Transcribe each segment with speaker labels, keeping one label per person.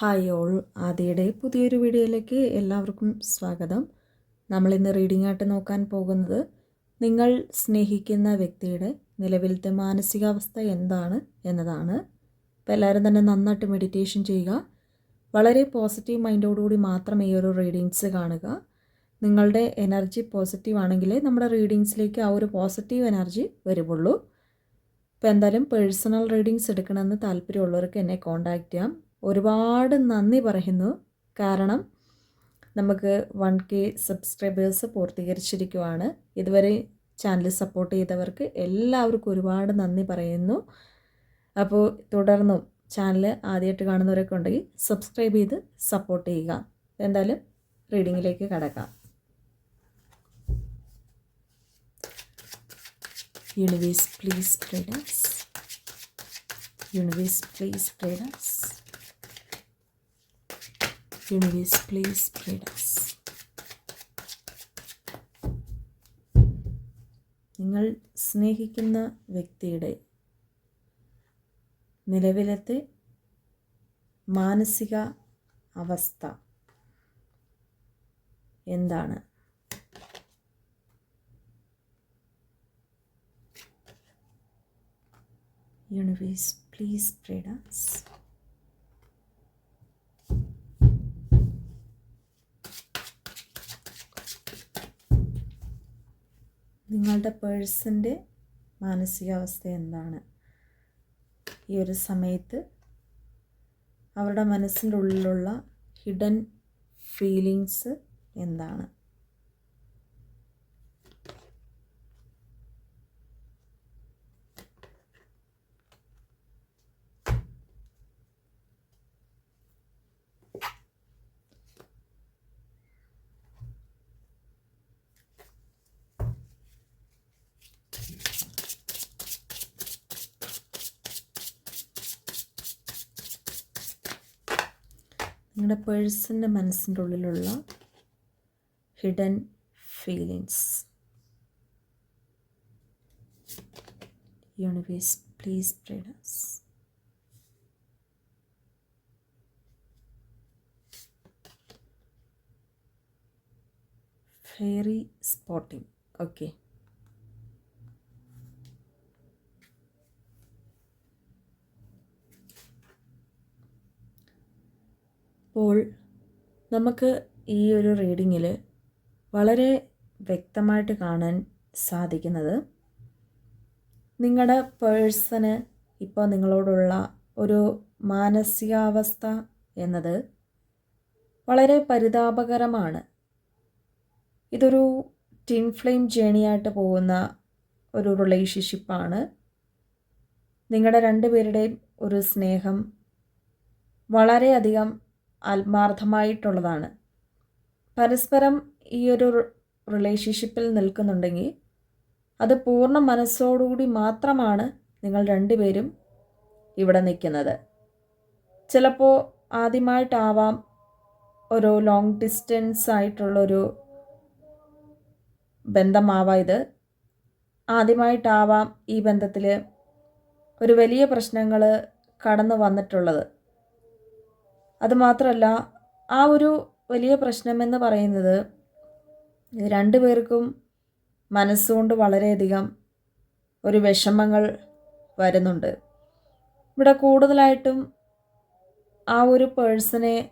Speaker 1: Hi all. ആദ്യയുടെ പുതിയൊരു വീഡിയോയിലേക്ക് എല്ലാവർക്കും സ്വാഗതം. നമ്മൾ ഇന്ന് റീഡിംഗ് ആയിട്ട് നോക്കാൻ പോകുന്നത് നിങ്ങൾ സ്നേഹിക്കുന്ന വ്യക്തിയുടെ നിലവിലത്തെ മാനസികാവസ്ഥ എന്താണ് എന്നതാണ്. അപ്പോൾ എല്ലാവരും തന്നെ നന്നായിട്ട് മെഡിറ്റേഷൻ ചെയ്യുക. വളരെ പോസിറ്റീവ് മൈൻഡോടുകൂടി മാത്രം ഈ ഒരു റീഡിങ്സ് കാണുക. നിങ്ങളുടെ എനർജി പോസിറ്റീവ് ആണെങ്കിലേ നമ്മുടെ റീഡിങ്സിലേക്ക് ആ ഒരു പോസിറ്റീവ് എനർജി വരുള്ളൂ ഇപ്പോൾ എന്തായാലും പേഴ്സണൽ റീഡിങ്സ് എടുക്കണമെന്ന് താല്പര്യമുള്ളവർക്ക് എന്നെ കോൺടാക്റ്റ് ചെയ്യാം. ഒരുപാട് നന്ദി പറയുന്നു. കാരണം നമുക്ക് വൺ കെ സബ്സ്ക്രൈബേഴ്സ് പൂർത്തീകരിച്ചിരിക്കുവാണ്. ഇതുവരെ ചാനൽ സപ്പോർട്ട് ചെയ്തവർക്ക് എല്ലാവർക്കും ഒരുപാട് നന്ദി പറയുന്നു. അപ്പോൾ തുടർന്നും ചാനൽ ആദ്യമായിട്ട് കാണുന്നവരൊക്കെ ഉണ്ടെങ്കിൽ സബ്സ്ക്രൈബ് ചെയ്ത് സപ്പോർട്ട് ചെയ്യുക. എന്തായാലും റീഡിങ്ങിലേക്ക് കടക്കാം. Universe please predicts universe please predicts universe please predicts നിങ്ങൾ സ്നേഹിക്കുന്ന വ്യക്തിയുടെ നിലവിലത്തെ മാനസിക അവസ്ഥ എന്താണ്? യൂണിവേഴ്സ് പ്ലീസ് പ്രേഡസ് നിങ്ങളുടെ പേഴ്സന്റെ മാനസികാവസ്ഥ എന്താണ്? ഈ ഒരു സമയത്ത് അവരുടെ മനസ്സിന്റെ ഉള്ളിലുള്ള ഹിഡൻ ഫീലിങ്സ് എന്താണ്? നിങ്ങളുടെ പേഴ്സന്റെ മനസ്സിന്റെ ഉള്ളിലുള്ള hidden feelings. Universe please predicts fairy spotting. Okay. അപ്പോൾ നമുക്ക് ഈ ഒരു റീഡിങ്ങിൽ വളരെ വ്യക്തമായിട്ട് കാണാൻ സാധിക്കുന്നത് നിങ്ങളുടെ പേഴ്സന് ഇപ്പോൾ നിങ്ങളോടുള്ള ഒരു മാനസികാവസ്ഥ എന്നത് വളരെ പരിതാപകരമാണ്. ഇതൊരു ടിൻ ഫ്ലെയിം ജേണിയായിട്ട് പോകുന്ന ഒരു റിലേഷൻഷിപ്പാണ് നിങ്ങളുടെ രണ്ടുപേരുടെയും ഒരു സ്നേഹം വളരെയധികം ആത്മാർത്ഥമായിട്ടുള്ളതാണ്. പരസ്പരം ഈ ഒരു റിലേഷൻഷിപ്പിൽ നിൽക്കുന്നുണ്ടെങ്കിൽ അത് പൂർണ മനസ്സോടുകൂടി മാത്രമാണ് നിങ്ങൾ രണ്ടുപേരും ഇവിടെ നിൽക്കുന്നത്. ചിലപ്പോൾ ആദ്യമായിട്ടാവാം ഒരു ലോങ് ഡിസ്റ്റൻസ് ആയിട്ടുള്ളൊരു ബന്ധമാവാം ഇത്. ആദ്യമായിട്ടാവാം ഈ ബന്ധത്തിൽ ഒരു വലിയ പ്രശ്നങ്ങൾ കടന്നു വന്നിട്ടുള്ളത്. അതുമാത്രമല്ല ആ ഒരു വലിയ പ്രശ്നമെന്ന് പറയുന്നത് രണ്ടു പേർക്കും മനസ്സുകൊണ്ട് വളരെയധികം ഒരു വിഷമങ്ങൾ വരുന്നുണ്ട്. ഇവിടെ കൂടുതലായിട്ടും ആ ഒരു പേഴ്സണെ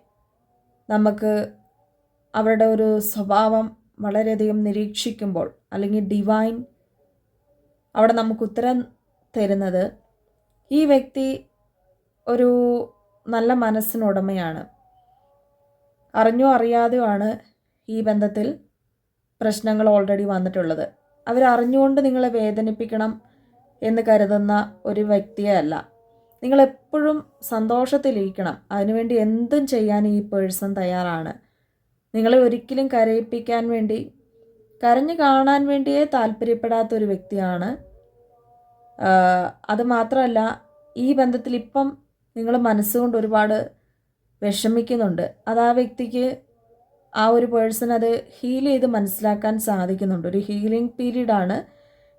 Speaker 1: നമുക്ക് അവരുടെ ഒരു സ്വഭാവം വളരെയധികം നിരീക്ഷിക്കുമ്പോൾ അല്ലെങ്കിൽ ഡിവൈൻ അവിടെ നമുക്ക് ഉത്തരം തരുന്നത് ഈ വ്യക്തി ഒരു നല്ല മനസ്സിനുടമയാണ്. അറിഞ്ഞോ അറിയാതെയോ ആണ് ഈ ബന്ധത്തിൽ പ്രശ്നങ്ങൾ ഓൾറെഡി വന്നിട്ടുള്ളത്. അവരറിഞ്ഞുകൊണ്ട് നിങ്ങളെ വേദനിപ്പിക്കണം എന്ന് കരുതുന്ന ഒരു വ്യക്തിയെ അല്ല. നിങ്ങളെപ്പോഴും സന്തോഷത്തിലിരിക്കണം. അതിനുവേണ്ടി എന്തും ചെയ്യാൻ ഈ പേഴ്സൺ തയ്യാറാണ്. നിങ്ങളെ ഒരിക്കലും കരയിപ്പിക്കാൻ വേണ്ടി കരഞ്ഞു കാണാൻ വേണ്ടിയേ താല്പര്യപ്പെടാത്ത ഒരു വ്യക്തിയാണ്. അത് മാത്രമല്ല ഈ ബന്ധത്തിൽ ഇപ്പം നിങ്ങൾ മനസ്സുകൊണ്ട് ഒരുപാട് വിഷമിക്കുന്നുണ്ട്. അത് ആ വ്യക്തിക്ക് ആ ഒരു പേഴ്സൺ അത് ഹീൽ ചെയ്ത് മനസ്സിലാക്കാൻ സാധിക്കുന്നുണ്ട്. ഒരു ഹീലിംഗ് പീരീഡാണ്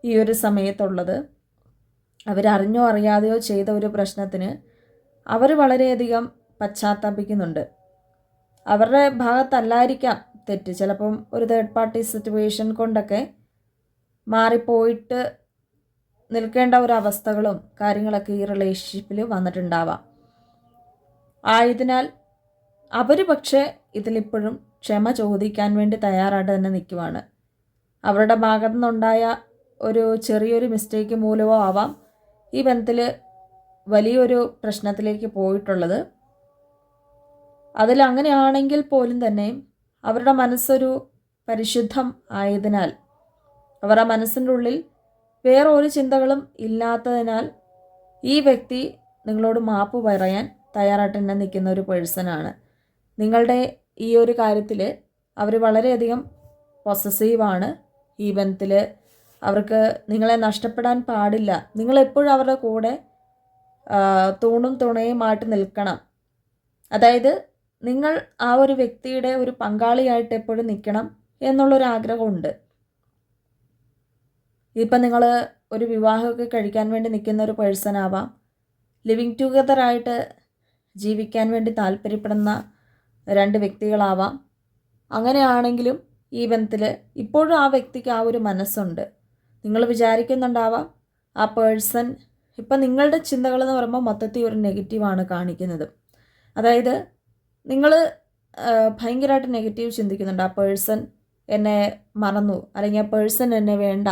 Speaker 1: ഈ ഒരു സമയത്തുള്ളത്. അവരറിഞ്ഞോ അറിയാതെയോ ചെയ്ത ഒരു പ്രശ്നത്തിന് അവർ വളരെയധികം പശ്ചാത്താപിക്കുന്നുണ്ട്. അവരുടെ ഭാഗത്തല്ലായിരിക്കാം തെറ്റ്. ചിലപ്പം ഒരു തേർഡ് പാർട്ടി സിറ്റുവേഷൻ കൊണ്ടൊക്കെ മാറിപ്പോയിട്ട് നിൽക്കേണ്ട ഒരു അവസ്ഥകളും കാര്യങ്ങളൊക്കെ ഈ റിലേഷൻഷിപ്പിൽ വന്നിട്ടുണ്ടാവാം. ആയതിനാൽ അവർ പക്ഷേ ഇതിലിപ്പോഴും ക്ഷമ ചോദിക്കാൻ വേണ്ടി തയ്യാറായിട്ട് തന്നെ നിൽക്കുവാണ്. അവരുടെ ഭാഗത്തു നിന്നുണ്ടായ ഒരു ചെറിയൊരു മിസ്റ്റേക്ക് മൂലമോ ആവാം ഈ ബന്ധത്തിൽ വലിയൊരു പ്രശ്നത്തിലേക്ക് പോയിട്ടുള്ളത്. അതിൽ അങ്ങനെയാണെങ്കിൽ പോലും തന്നെ അവരുടെ മനസ്സൊരു പരിശുദ്ധം ആയതിനാൽ അവരുടെ മനസ്സിന്റെ ഉള്ളിൽ വേറെ ഒരു ചിന്തകളും ഇല്ലാത്തതിനാൽ ഈ വ്യക്തി നിങ്ങളോട് മാപ്പ് പറയാൻ തയ്യാറായിട്ട് തന്നെ നിൽക്കുന്ന ഒരു പേഴ്സണാണ് നിങ്ങളുടെ ഈ ഒരു കാര്യത്തിൽ അവർ വളരെയധികം പൊസസീവാണ് ഈ ബന്ധത്തിൽ അവർക്ക് നിങ്ങളെ നഷ്ടപ്പെടാൻ പാടില്ല. നിങ്ങളെപ്പോഴും അവരുടെ കൂടെ തൂണും തുണയുമായിട്ട് നിൽക്കണം. അതായത് നിങ്ങൾ ആ ഒരു വ്യക്തിയുടെ ഒരു പങ്കാളിയായിട്ട് എപ്പോഴും നിൽക്കണം എന്നുള്ളൊരു ഇപ്പം നിങ്ങൾ ഒരു വിവാഹമൊക്കെ കഴിക്കാൻ വേണ്ടി നിൽക്കുന്ന ഒരു പേഴ്സൺ ആവാം. ലിവിങ് ടുഗദറായിട്ട് ജീവിക്കാൻ വേണ്ടി താല്പര്യപ്പെടുന്ന രണ്ട് വ്യക്തികളാവാം. അങ്ങനെയാണെങ്കിലും ഈ ബന്ധത്തിൽ ഇപ്പോഴും ആ വ്യക്തിക്ക് ആ ഒരു മനസ്സുണ്ട്. നിങ്ങൾ വിചാരിക്കുന്നുണ്ടാവാം ആ പേഴ്സൺ ഇപ്പം നിങ്ങളുടെ ചിന്തകൾ എന്ന് പറയുമ്പോൾ മൊത്തത്തിൽ ഒരു നെഗറ്റീവാണ് കാണിക്കുന്നത്. അതായത് നിങ്ങൾ ഭയങ്കരമായിട്ട് നെഗറ്റീവ് ചിന്തിക്കുന്നുണ്ട്. ആ പേഴ്സൺ എന്നെ മറന്നു അല്ലെങ്കിൽ ആ പേഴ്സൺ എന്നെ വേണ്ട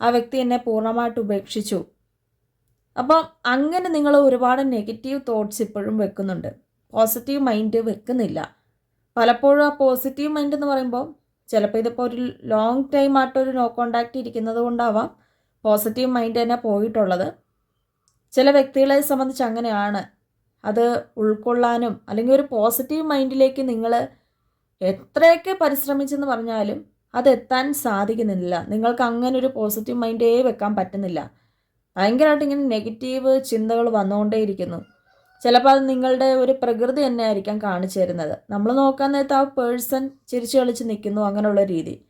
Speaker 1: ആ വ്യക്തി എന്നെ പൂർണമായിട്ട് ഉപേക്ഷിച്ചു. അപ്പം അങ്ങനെ നിങ്ങൾ ഒരുപാട് നെഗറ്റീവ് തോട്ട്സ് ഇപ്പോഴും വെക്കുന്നുണ്ട്. പോസിറ്റീവ് മൈൻഡ് വെക്കുന്നില്ല. പലപ്പോഴും ആ പോസിറ്റീവ് മൈൻഡ് എന്ന് പറയുമ്പോൾ ചിലപ്പോൾ ഇതിപ്പോൾ ഒരു ലോങ് ടൈം ആയിട്ടൊരു നോ കോണ്ടാക്റ്റ് ഇരിക്കുന്നത് കൊണ്ടാവാം പോസിറ്റീവ് മൈൻഡ് തന്നെ പോയിട്ടുള്ളത്. ചില വ്യക്തികളെ സംബന്ധിച്ച് അങ്ങനെയാണ്. അത് ഉൾക്കൊള്ളാനും അല്ലെങ്കിൽ ഒരു പോസിറ്റീവ് മൈൻഡിലേക്ക് നിങ്ങൾ എത്രയൊക്കെ പരിശ്രമിച്ചെന്ന് പറഞ്ഞാലും അതെത്താൻ സാധിക്കുന്നില്ല. നിങ്ങൾക്ക് അങ്ങനെ ഒരു പോസിറ്റീവ് മൈൻഡേ വെക്കാൻ പറ്റുന്നില്ല. ഭയങ്കരമായിട്ട് ഇങ്ങനെ നെഗറ്റീവ് ചിന്തകൾ വന്നുകൊണ്ടേയിരിക്കുന്നു. ചിലപ്പോൾ അത് നിങ്ങളുടെ ഒരു പ്രകൃതി തന്നെ ആയിരിക്കാം കാണിച്ചു തരുന്നത്. നമ്മൾ നോക്കാൻ നേരത്തെ ആ പേഴ്സൺ ചിരിച്ചു കളിച്ച് നിൽക്കുന്നു അങ്ങനെയുള്ള രീതി.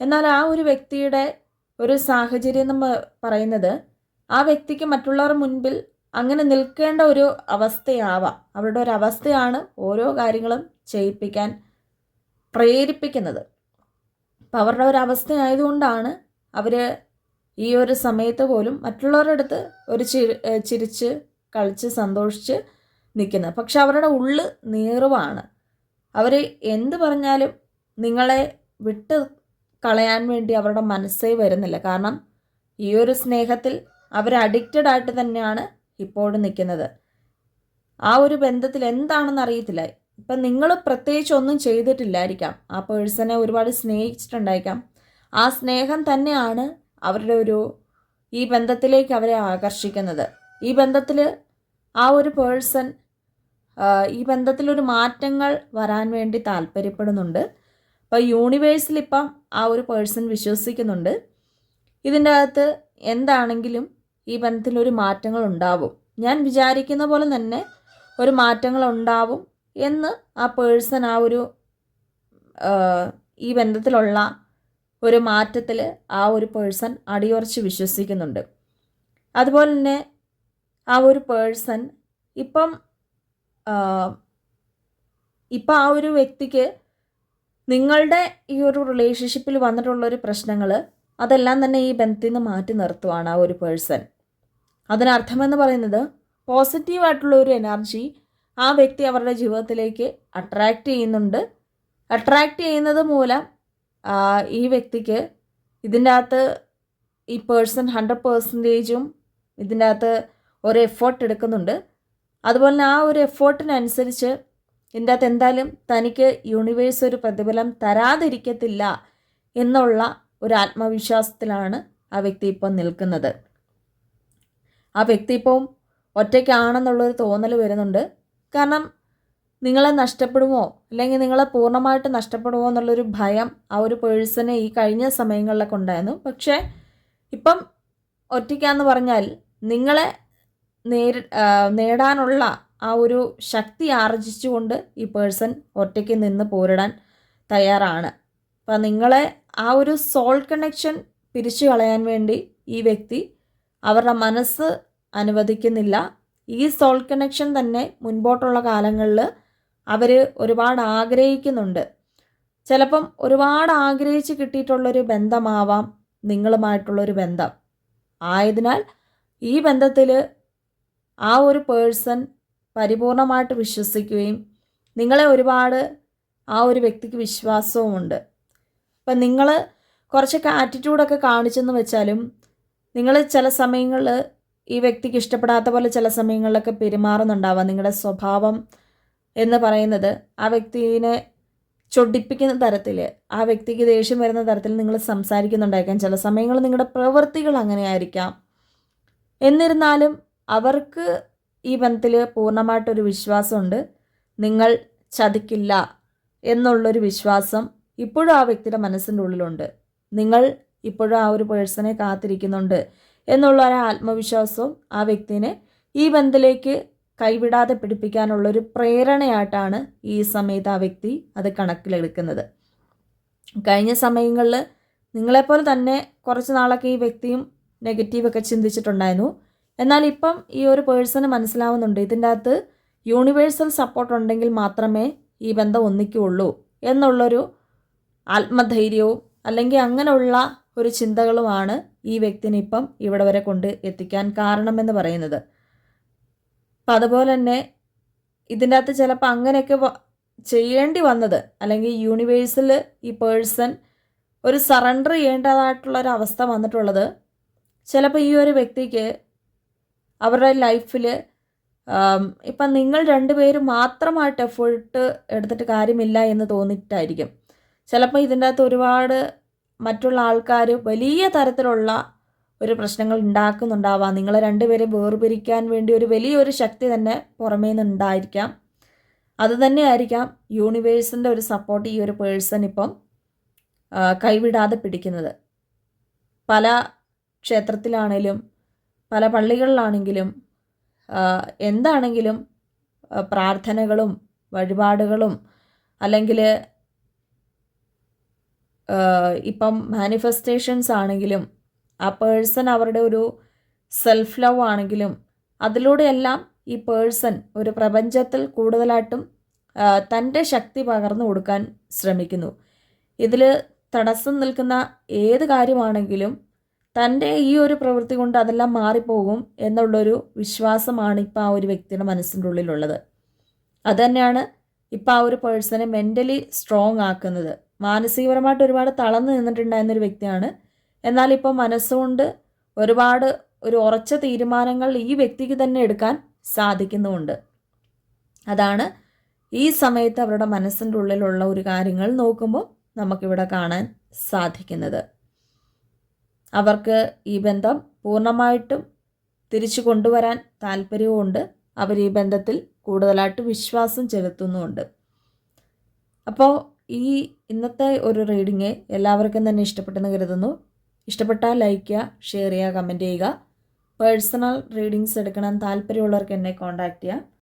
Speaker 1: എന്നാൽ ആ ഒരു വ്യക്തിയുടെ ഒരു സാഹചര്യം എന്ന് പറയുന്നത് ആ വ്യക്തിക്ക് മറ്റുള്ളവർ മുൻപിൽ അങ്ങനെ നിൽക്കേണ്ട ഒരു അവസ്ഥയാവാം. അവരുടെ ഒരു അവസ്ഥയാണ് ഓരോ കാര്യങ്ങളും ചെയ്യിപ്പിക്കാൻ പ്രേരിപ്പിക്കുന്നത്. അപ്പം അവരുടെ ഒരു അവസ്ഥ ആയതുകൊണ്ടാണ് അവർ ഈ ഒരു സമയത്ത് പോലും മറ്റുള്ളവരുടെ അടുത്ത് ഒരു ചിരി ചിരിച്ച് കളിച്ച് സന്തോഷിച്ച് നിൽക്കുന്നത്. പക്ഷെ അവരുടെ ഉള്ള് നീറുവാണ്. അവർ എന്ത് പറഞ്ഞാലും നിങ്ങളെ വിട്ട് കളയാൻ വേണ്ടി അവരുടെ മനസ്സേ വരുന്നില്ല. കാരണം ഈ ഒരു സ്നേഹത്തിൽ അവർ അഡിക്റ്റഡ് ആയിട്ട് തന്നെയാണ് ഇപ്പോഴും നിൽക്കുന്നത്. ആ ഒരു ബന്ധത്തിൽ എന്താണെന്ന് അറിയത്തില്ല. ഇപ്പം നിങ്ങൾ പ്രത്യേകിച്ച് ഒന്നും ചെയ്തിട്ടില്ലായിരിക്കാം. ആ പേഴ്സണെ ഒരുപാട് സ്നേഹിച്ചിട്ടുണ്ടായിരിക്കാം. ആ സ്നേഹം തന്നെയാണ് അവരുടെ ഒരു ഈ ബന്ധത്തിലേക്ക് അവരെ ആകർഷിക്കുന്നത്. ഈ ബന്ധത്തിൽ ആ ഒരു പേഴ്സൺ ഈ ബന്ധത്തിലൊരു മാറ്റങ്ങൾ വരാൻ വേണ്ടി താല്പര്യപ്പെടുന്നുണ്ട്. അപ്പോൾ യൂണിവേഴ്സിൽ ഇപ്പം ആ ഒരു പേഴ്സൺ വിശ്വസിക്കുന്നുണ്ട്. ഇതിന്റെ അകത്ത് എന്താണെങ്കിലും ഈ ബന്ധത്തിലൊരു മാറ്റങ്ങൾ ഉണ്ടാവും ഞാൻ വിചാരിക്കുന്ന പോലെ തന്നെ ഒരു മാറ്റങ്ങൾ ഉണ്ടാവും എന്ന് ആ പേഴ്സൺ ആ ഒരു ഈ ബന്ധത്തിലുള്ള ഒരു മാറ്റത്തിൽ ആ ഒരു പേഴ്സൺ അടിയുറച്ച് വിശ്വസിക്കുന്നുണ്ട്. അതുപോലെ തന്നെ ആ ഒരു പേഴ്സൺ ഇപ്പം ഇപ്പം ആ ഒരു വ്യക്തിക്ക് നിങ്ങളുടെ ഈ ഒരു റിലേഷൻഷിപ്പിൽ വന്നിട്ടുള്ള ഒരു പ്രശ്നങ്ങൾ അതെല്ലാം തന്നെ ഈ ബന്ധത്തിൽ നിന്ന് മാറ്റി നിർത്തുവാണ് ആ ഒരു പേഴ്സൺ അതിനർത്ഥമെന്ന് പറയുന്നത് പോസിറ്റീവായിട്ടുള്ള ഒരു എനർജി ആ വ്യക്തി അവരുടെ ജീവിതത്തിലേക്ക് അട്രാക്റ്റ് ചെയ്യുന്നുണ്ട്. അട്രാക്റ്റ് ചെയ്യുന്നത് മൂലം ഈ വ്യക്തിക്ക് ഇതിന്റെ അകത്ത് ഈ പേഴ്സൺ ഹൺഡ്രഡ് പേഴ്സന്റേജും ഇതിന്റെ അകത്ത് ഒരു എഫേർട്ട് എടുക്കുന്നുണ്ട്. അതുപോലെ തന്നെ ആ ഒരു എഫേർട്ടിനനുസരിച്ച് ഇതിന്റെ അകത്ത് എന്തായാലും തനിക്ക് യൂണിവേഴ്സ് ഒരു പ്രതിഫലം തരാതിരിക്കത്തില്ല എന്നുള്ള ഒരു ആത്മവിശ്വാസത്തിലാണ് ആ വ്യക്തി ഇപ്പം നിൽക്കുന്നത്. ആ വ്യക്തി ഇപ്പം ഒറ്റയ്ക്കാണെന്നുള്ളൊരു തോന്നൽ വരുന്നുണ്ട്. കാരണം നിങ്ങളെ നഷ്ടപ്പെടുമോ? അല്ലെങ്കിൽ നിങ്ങളെ പൂർണമായിട്ട് നഷ്ടപ്പെടുമോ എന്നുള്ളൊരു ഭയം ആ ഒരു പേഴ്സണെ ഈ കഴിഞ്ഞ സമയങ്ങളിലൊക്കെ ഉണ്ടായിരുന്നു പക്ഷേ ഇപ്പം ഒറ്റയ്ക്കാന്ന് പറഞ്ഞാൽ നിങ്ങളെ നേടാനുള്ള ആ ഒരു ശക്തി ആർജിച്ചുകൊണ്ട് ഈ പേഴ്സൺ ഒറ്റയ്ക്ക് നിന്ന് പോരിടാൻ തയ്യാറാണ്. അപ്പം നിങ്ങളെ ആ ഒരു സോൾ കണക്ഷൻ പിരിച്ചു കളയാൻ വേണ്ടി ഈ വ്യക്തി അവരുടെ മനസ്സ് അനുവദിക്കുന്നില്ല. ഈ സോൾ കണക്ഷൻ തന്നെ മുൻപോട്ടുള്ള കാലങ്ങളിൽ അവർ ഒരുപാട് ആഗ്രഹിക്കുന്നുണ്ട്. ചിലപ്പം ഒരുപാട് ആഗ്രഹിച്ച് കിട്ടിയിട്ടുള്ളൊരു ബന്ധമാവാം നിങ്ങളുമായിട്ടുള്ളൊരു ബന്ധം. ആയതിനാൽ ഈ ബന്ധത്തിൽ ആ ഒരു പേഴ്സൺ പരിപൂർണമായിട്ട് വിശ്വസിക്കുകയും നിങ്ങളെ ഒരുപാട് ആ ഒരു വ്യക്തിക്ക് വിശ്വാസവുമുണ്ട് അപ്പം നിങ്ങൾ കുറച്ചൊക്കെ ആറ്റിറ്റ്യൂഡൊക്കെ കാണിച്ചെന്ന് വെച്ചാലും നിങ്ങൾ ചില സമയങ്ങളിൽ ഈ വ്യക്തിക്ക് ഇഷ്ടപ്പെടാത്ത പോലെ ചില സമയങ്ങളിലൊക്കെ പെരുമാറുന്നുണ്ടാവാം. നിങ്ങളുടെ സ്വഭാവം എന്ന് പറയുന്നത് ആ വ്യക്തിനെ ചൊടിപ്പിക്കുന്ന തരത്തിൽ ആ വ്യക്തിക്ക് ദേഷ്യം വരുന്ന തരത്തിൽ നിങ്ങൾ സംസാരിക്കുന്നുണ്ടായിരിക്കാം. ചില സമയങ്ങളിൽ നിങ്ങളുടെ പ്രവൃത്തികൾ അങ്ങനെ ആയിരിക്കാം എന്നിരുന്നാലും അവർക്ക് ഈ ബന്ധത്തിൽ പൂർണമായിട്ടൊരു വിശ്വാസമുണ്ട്. നിങ്ങൾ ചതിക്കില്ല എന്നുള്ളൊരു വിശ്വാസം ഇപ്പോഴും ആ വ്യക്തിയുടെ മനസ്സിന്റെ ഉള്ളിലുണ്ട്. നിങ്ങൾ ഇപ്പോഴും ആ ഒരു പേഴ്സണെ കാത്തിരിക്കുന്നുണ്ട്. എന്നുള്ള ഒരു ആത്മവിശ്വാസവും ആ വ്യക്തിനെ ഈ ബന്ധത്തിലേക്ക് കൈവിടാതെ പിടിപ്പിക്കാനുള്ളൊരു പ്രേരണയായിട്ടാണ് ഈ സമയത്ത് ആ വ്യക്തി അത് കണക്കിലെടുക്കുന്നത്. കഴിഞ്ഞ സമയങ്ങളിൽ നിങ്ങളെപ്പോലെ തന്നെ കുറച്ച് നാളൊക്കെ ഈ വ്യക്തിയും നെഗറ്റീവൊക്കെ ചിന്തിച്ചിട്ടുണ്ടായിരുന്നു. എന്നാൽ ഇപ്പം ഈ ഒരു പേഴ്സണ് മനസ്സിലാവുന്നുണ്ട് ഇതിന്റെ അകത്ത് യൂണിവേഴ്സൽ സപ്പോർട്ട് ഉണ്ടെങ്കിൽ മാത്രമേ ഈ ബന്ധം ഒന്നിക്കുകയുള്ളൂ എന്നുള്ളൊരു ആത്മധൈര്യവും അല്ലെങ്കിൽ അങ്ങനെയുള്ള ഒരു ചിന്തകളുമാണ് ഈ വ്യക്തിനെ ഇപ്പം ഇവിടെ വരെ കൊണ്ട് എത്തിക്കാൻ കാരണമെന്ന് പറയുന്നത്. അപ്പം അതുപോലെ തന്നെ ഇതിന്റെ അകത്ത് ചിലപ്പോൾ അങ്ങനെയൊക്കെ ചെയ്യേണ്ടി വന്നത് അല്ലെങ്കിൽ യൂണിവേഴ്സിൽ ഈ പേഴ്സൺ ഒരു സറണ്ടർ ചെയ്യേണ്ടതായിട്ടുള്ള ഒരു അവസ്ഥ വന്നിട്ടുള്ളത് ചിലപ്പോൾ ഈ ഒരു വ്യക്തിക്ക് അവരുടെ ലൈഫിൽ ഇപ്പം നിങ്ങൾ രണ്ടുപേരും മാത്രമായിട്ട് എഫേർട്ട് എടുത്തിട്ട് കാര്യമില്ല എന്ന് തോന്നിയിട്ടായിരിക്കും ചിലപ്പോൾ ഇതിന്റെ അകത്ത് ഒരുപാട് മറ്റുള്ള ആൾക്കാർ വലിയ തരത്തിലുള്ള ഒരു പ്രശ്നങ്ങൾ ഉണ്ടാക്കുന്നുണ്ടാവാം. നിങ്ങളെ രണ്ടുപേരെ വേർപിരിക്കാൻ വേണ്ടി ഒരു വലിയൊരു ശക്തി തന്നെ പുറമേ നിന്നുണ്ടായിരിക്കാം അത് തന്നെയായിരിക്കാം യൂണിവേഴ്സിന്റെ ഒരു സപ്പോർട്ട് ഈ ഒരു പേഴ്സൺ ഇപ്പം കൈവിടാതെ പിടിക്കുന്നത്. പല ക്ഷേത്രത്തിലാണേലും പല പള്ളികളിലാണെങ്കിലും എന്താണെങ്കിലും പ്രാർത്ഥനകളും വഴിപാടുകളും അല്ലെങ്കിൽ ഇപ്പം മാനിഫെസ്റ്റേഷൻസ് ആണെങ്കിലും ആ പേഴ്സൺ അവരുടെ ഒരു സെൽഫ് ലവ് ആണെങ്കിലും അതിലൂടെയെല്ലാം ഈ പേഴ്സൺ ഒരു പ്രപഞ്ചത്തിൽ കൂടുതലായിട്ടും തന്റെ ശക്തി പകർന്നു കൊടുക്കാൻ ശ്രമിക്കുന്നു. ഇതിൽ തടസ്സം നിൽക്കുന്ന ഏത് കാര്യമാണെങ്കിലും തന്റെ ഈ ഒരു പ്രവൃത്തി കൊണ്ട് അതെല്ലാം മാറിപ്പോകും എന്നുള്ളൊരു വിശ്വാസമാണ് ഇപ്പോൾ ആ ഒരു വ്യക്തിയുടെ മനസ്സിന്റെ ഉള്ളിലുള്ളത് അതുതന്നെയാണ് ഇപ്പോൾ ആ ഒരു പേഴ്സണെ മെന്റലി സ്ട്രോങ് ആക്കുന്നത്. മാനസികപരമായിട്ട് ഒരുപാട് തളർന്നു നിന്നിട്ടുണ്ടായിരുന്ന ഒരു വ്യക്തിയാണ്. എന്നാൽ ഇപ്പോൾ മനസ്സുകൊണ്ട് ഒരുപാട് ഒരു ഉറച്ച തീരുമാനങ്ങൾ ഈ വ്യക്തിക്ക് തന്നെ എടുക്കാൻ സാധിക്കുന്നുമുണ്ട്. അതാണ് ഈ സമയത്ത് അവരുടെ മനസ്സിന്റെ ഉള്ളിലുള്ള ഒരു കാര്യങ്ങൾ നോക്കുമ്പോൾ നമുക്കിവിടെ കാണാൻ സാധിക്കുന്നത്. അവർക്ക് ഈ ബന്ധം പൂർണമായിട്ടും തിരിച്ചു കൊണ്ടുവരാൻ താല്പര്യവുമുണ്ട്. അവർ ഈ ബന്ധത്തിൽ കൂടുതലായിട്ട് വിശ്വാസം ചെലുത്തുന്നുമുണ്ട്. അപ്പോൾ ഈ ഇന്നത്തെ ഒരു റീഡിങ് എല്ലാവർക്കും തന്നെ ഇഷ്ടപ്പെട്ടെന്ന് കരുതുന്നു. ഇഷ്ടപ്പെട്ടാൽ ലൈക്ക് ചെയ്യുക ഷെയർ ചെയ്യുക കമന്റ് ചെയ്യുക. പേഴ്സണൽ റീഡിങ്സ് എടുക്കണം താല്പര്യമുള്ളവർക്ക് എന്നെ കോൺടാക്റ്റ് ചെയ്യാം